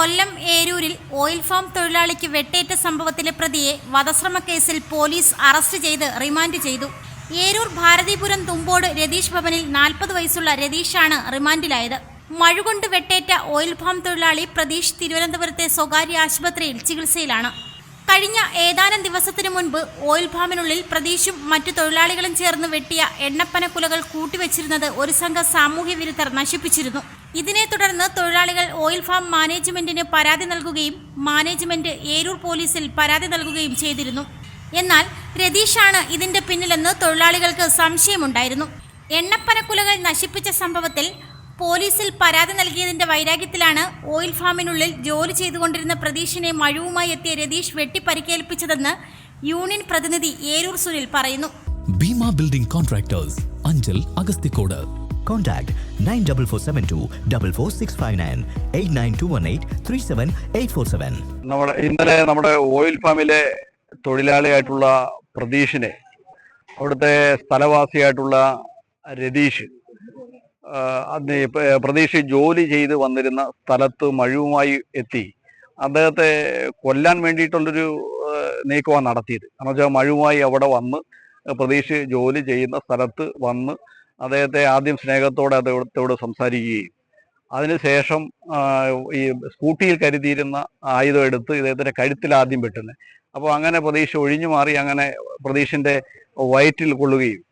കൊല്ലം ഏരൂരിൽ oil farm തൊഴിലാളിക്ക് വെട്ടേറ്റ സംഭവത്തിലെ പ്രതിയെ വധശ്രമ കേസിൽ പോലീസ് അറസ്റ്റ് ചെയ്ത് റിമാൻഡ് ചെയ്തു. ഏരൂർ ഭാരതീപുരം തുമ്പോട് രതീഷ് ഭവനിൽ നാൽപ്പത് വയസ്സുള്ള രതീഷാണ് റിമാൻഡിലായത്. മഴുകൊണ്ട് വെട്ടേറ്റ ഓയിൽ ഫാം തൊഴിലാളി പ്രതീഷ് തിരുവനന്തപുരത്തെ സ്വകാര്യ ആശുപത്രിയിൽ ചികിത്സയിലാണ്. കഴിഞ്ഞ ഏതാനും ദിവസത്തിനു മുൻപ് ഓയിൽ ഫാമിനുള്ളിൽ പ്രതീഷും മറ്റു തൊഴിലാളികളും ചേർന്ന് വെട്ടിയ എണ്ണപ്പനക്കുലകൾ കൂട്ടിവച്ചിരുന്നത് ഒരു സംഘം സാമൂഹ്യ വിരുദ്ധർ നശിപ്പിച്ചിരുന്നു. ഇതിനെ തുടർന്ന് തൊഴിലാളികൾ ഓയിൽ ഫാം മാനേജ്മെന്റിന് പരാതി നൽകുകയും മാനേജ്മെന്റ് ഏരൂർ പോലീസിൽ പരാതി നൽകുകയും ചെയ്തിരുന്നു. എന്നാൽ രതീഷാണ് ഇതിന്റെ പിന്നിലെന്ന് തൊഴിലാളികൾക്ക് സംശയമുണ്ടായിരുന്നു. എണ്ണപ്പനക്കുലകൾ നശിപ്പിച്ച സംഭവത്തിൽ പോലീസിൽ പരാതി നൽകിയതിന്റെ വൈരാഗ്യത്തിലാണ് ഓയിൽ ഫാമിനുള്ളിൽ ജോലി ചെയ്തുകൊണ്ടിരുന്ന പ്രതീഷിനെ മഴുവുമായി എത്തിയ രതീഷ് വെട്ടിപ്പരിക്കേൽപ്പിച്ചതെന്ന് യൂണിയൻ പ്രതിനിധി ഏരൂർ സുനിൽ പറയുന്നു. Bheema building contractors Anchal Agasthikode. Contact nine double four seven two double four six five nine eight nine two one eight three seven eight four seven. നമ്മുടെ ഇന്നലെ നമ്മുടെ ഓയിൽ ഫാമിലെ തൊഴിലാളിയായിട്ടുള്ള പ്രതീഷിനെ അവിടുത്തെ സ്ഥലവാസിയായിട്ടുള്ള രതീഷ് ആ, അന്ന് ഈ പ- പ്രതീഷ് ജോലി ചെയ്ത് വന്നിരുന്ന സ്ഥലത്ത് മഴുവുമായി എത്തി. അദ്ദേഹത്തെ കൊല്ലാൻ വേണ്ടിയിട്ടുള്ളൊരു നീക്കമാണ് നടത്തിയത്. കാരണം വെച്ചാൽ മഴുവുമായി അവിടെ വന്ന് പ്രതീക്ഷ ജോലി ചെയ്യുന്ന സ്ഥലത്ത് വന്ന് അദ്ദേഹത്തെ ആദ്യം സ്നേഹത്തോടെ അദ്ദേഹത്തോട് സംസാരിക്കുകയും അതിനുശേഷം ഈ സ്കൂട്ടിയിൽ കരുതിയിരുന്ന ആയുധം എടുത്ത് ഇദ്ദേഹത്തിന്റെ കഴുത്തിൽ ആദ്യം വെട്ടുന്നത് അപ്പോൾ അങ്ങനെ പ്രതീക്ഷ ഒഴിഞ്ഞു മാറി അങ്ങനെ പ്രതീക്ഷിന്റെ വയറ്റിൽ കൊള്ളുകയും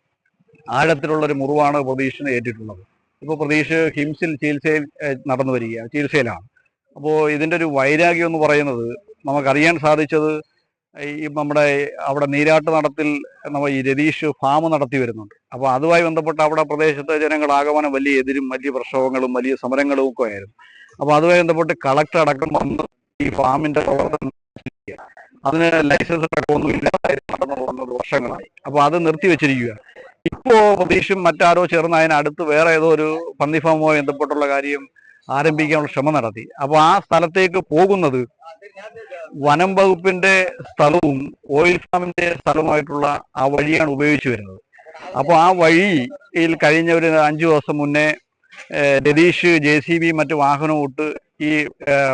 ആഴത്തിലുള്ളൊരു മുറിവാണ് പ്രതീഷിന് ഏറ്റിട്ടുള്ളത്. ഇപ്പോൾ പ്രതീഷ് ഹിംസിൽ ചികിത്സയിൽ നടന്നു വരികയാണ് ചികിത്സയിലാണ്. അപ്പോൾ ഇതിന്റെ ഒരു വൈരാഗ്യം എന്ന് പറയുന്നത് നമുക്കറിയാൻ സാധിച്ചത് ഈ നമ്മുടെ അവിടെ നീരാട്ട് നടത്തിൽ നമ്മൾ ഈ രതീഷ് ഫാം നടത്തി വരുന്നുണ്ട്. അപ്പോൾ അതുമായി ബന്ധപ്പെട്ട് അവിടെ പ്രദേശത്തെ ജനങ്ങൾ ആഗമനം വലിയ എതിരും വലിയ പ്രക്ഷോഭങ്ങളും വലിയ സമരങ്ങളും ഒക്കെ ആയിരുന്നു. അപ്പോൾ അതുമായി ബന്ധപ്പെട്ട് കളക്ടർ അടക്കം വന്ന് ഈ ഫാമിന്റെ പ്രവർത്തനം. അതിന് ലൈസൻസ് അടക്കമൊന്നും ഇല്ലാതായി നടന്നു വന്നത് വർഷങ്ങളായി. അപ്പോൾ അത് നിർത്തിവെച്ചിരിക്കുക ഇപ്പോ പ്രതീക്ഷയും മറ്റാരോ ചേർന്ന് അതിന് അടുത്ത് വേറെ ഏതോ ഒരു പന്നി ബന്ധപ്പെട്ടുള്ള കാര്യം ആരംഭിക്കാനുള്ള ശ്രമം നടത്തി. അപ്പൊ ആ സ്ഥലത്തേക്ക് പോകുന്നത് വനം വകുപ്പിന്റെ സ്ഥലവും ഓയിൽ ഫാമിന്റെ സ്ഥലവുമായിട്ടുള്ള ആ വഴിയാണ് ഉപയോഗിച്ചു വരുന്നത്. അപ്പോൾ ആ വഴിയിൽ കഴിഞ്ഞ ഒരു അഞ്ചു ദിവസം മുന്നേ രതീഷ് ജെ സി ബി മറ്റു വാഹനവും ഇട്ട് ഈ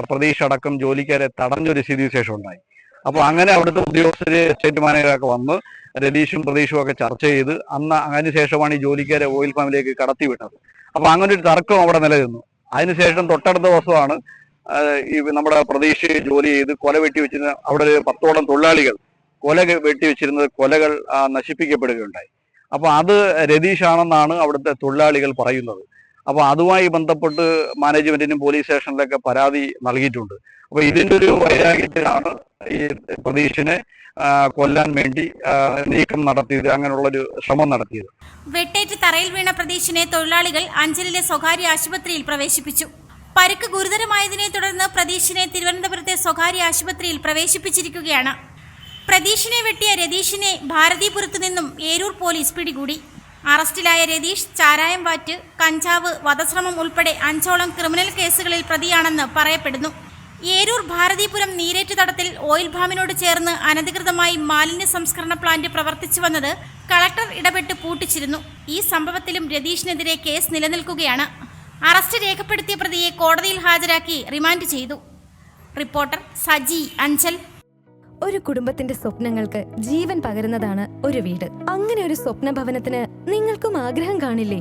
പ്രതീക്ഷ അടക്കം ജോലിക്കാരെ തടഞ്ഞൊരു സ്ഥിതി വിശേഷം ഉണ്ടായി. അപ്പോൾ അങ്ങനെ അവിടുത്തെ ഉദ്യോഗസ്ഥര് എസ്റ്റേറ്റ് മാനേജറൊക്കെ വന്ന് രതീഷും പ്രതീഷും ഒക്കെ ചർച്ച ചെയ്ത് അന്ന് അതിന് ശേഷമാണ് ഈ ജോലിക്കാരെ ഓയിൽ ഫാമിലേക്ക് കടത്തി വിട്ടത്. അപ്പോൾ അങ്ങനെ ഒരു തർക്കം അവിടെ നിലനിന്നു. അതിനുശേഷം തൊട്ടടുത്ത ദിവസമാണ് ഈ നമ്മുടെ പ്രതീക്ഷ ജോലി ചെയ്ത് കൊല വെട്ടി വെച്ചിരുന്ന അവിടെ പത്തോളം തൊഴിലാളികൾ കൊല വെട്ടി വെച്ചിരുന്നത് കൊലകൾ നശിപ്പിക്കപ്പെടുകയുണ്ടായി. അപ്പൊ അത് രതീഷാണെന്നാണ് അവിടുത്തെ തൊഴിലാളികൾ പറയുന്നത്. അപ്പൊ അതുമായി ബന്ധപ്പെട്ട് മാനേജ്മെന്റിനും പോലീസ് സ്റ്റേഷനിലൊക്കെ പരാതി നൽകിയിട്ടുണ്ട്. അപ്പൊ ഇതിന്റെ ഒരു വൈരാഗ്യത്തിലാണ് ഈ പ്രതീഷിനെ ആ, കൊല്ലാൻ വേണ്ടി നീക്കം നടത്തിയത് അങ്ങനെയുള്ളൊരു ശ്രമം നടത്തിയത്. വെട്ടേറ്റ് തറയിൽ വീണ പ്രതീഷിനെ തൊഴിലാളികൾ അഞ്ചലിലെ സ്വകാര്യ ആശുപത്രിയിൽ പ്രവേശിപ്പിച്ചു. പരുക്ക് ഗുരുതരമായതിനെ തുടർന്ന് പ്രതീഷിനെ തിരുവനന്തപുരത്തെ സ്വകാര്യ ആശുപത്രിയിൽ പ്രവേശിപ്പിച്ചിരിക്കുകയാണ്. പ്രതീഷിനെ വെട്ടിയ രതീഷിനെ ഭാരതീപുരത്തു നിന്നും ഏരൂർ പോലീസ് പിടികൂടി. അറസ്റ്റിലായ രതീഷ് ചാരായം വാറ്റ് കഞ്ചാവ് വധശ്രമം ഉൾപ്പെടെ അഞ്ചോളം ക്രിമിനൽ കേസുകളിൽ പ്രതിയാണെന്ന് പറയപ്പെടുന്നു. ഏരൂർ ഭാരതീപുരം നീരേറ്റ് തടത്തിൽ ഓയിൽ ഫാമിനോട് ചേർന്ന് അനധികൃതമായി മാലിന്യ സംസ്കരണ പ്ലാന്റ് പ്രവർത്തിച്ചു വന്നത് കളക്ടർ ഇടപെട്ട് പൂട്ടിച്ചിരുന്നു. ഈ സംഭവത്തിലും രതീഷിനെതിരെ കേസ് നിലനിൽക്കുകയാണ്. അറസ്റ്റ് രേഖപ്പെടുത്തിയ പ്രതിയെ കോടതിയിൽ ഹാജരാക്കി റിമാൻഡ് ചെയ്തു. റിപ്പോർട്ടർ സജി അഞ്ചൽ. ഒരു കുടുംബത്തിന്റെ സ്വപ്നങ്ങൾക്ക് ജീവൻ പകരുന്നതാണ് ഒരു വീട്. അങ്ങനെ ഒരു സ്വപ്ന ഭവനത്തിന് നിങ്ങൾക്കും ആഗ്രഹം കാണില്ലേ?